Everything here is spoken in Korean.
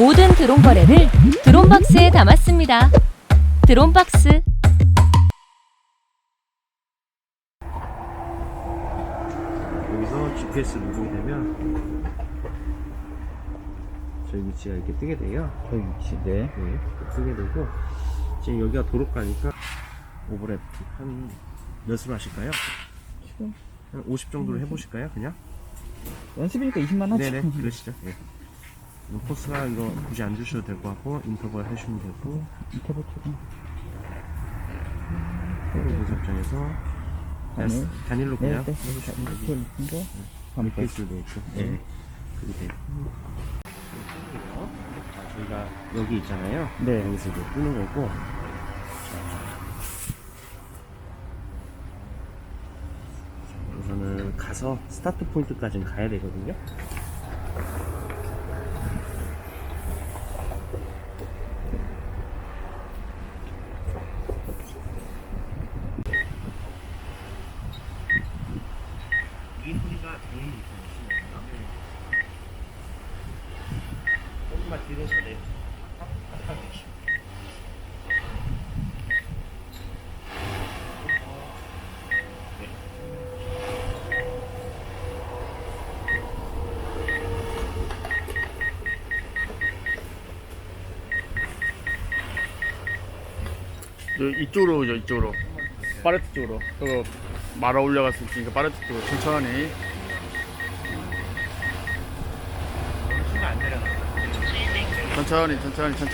모든 드론 거래를 드론박스에 담았습니다. 드론박스 여기서 GPS 누르게 되면 저희 위치가 이렇게 뜨게 돼요. 저희 위치 네. 네, 뜨게 되고 지금 여기가 도로가니까 오버랩 한 몇으로 하실까요? 지금 한 50 정도로 해보실까요? 그냥? 연습이니까 20만 하죠. 네네 그러시죠. 네. 뭐 코스가 이거 굳이 안 주셔도 될 것 같고 인터벌 해주시면 되고 인터벌 조금. 도착장에서 단일. 단일로 네, 그냥 네. 해주시면 되고 느낀 거. 밑에 반발. 줄도 있고 네. 그게 돼요. 자, 저희가 여기 있잖아요. 네. 여기서 이제 뜨는 거고. 자, 우선은 가서 스타트 포인트까지는 가야 되거든요. 이 소리가 제일 이상 하시네요. 조금만 뒤로. 저 이쪽으로 오죠 이쪽으로 파레트 쪽으로 그 말아 올려갔으니까 파레트 쪽으로 천천히 천천히 천천히 천천히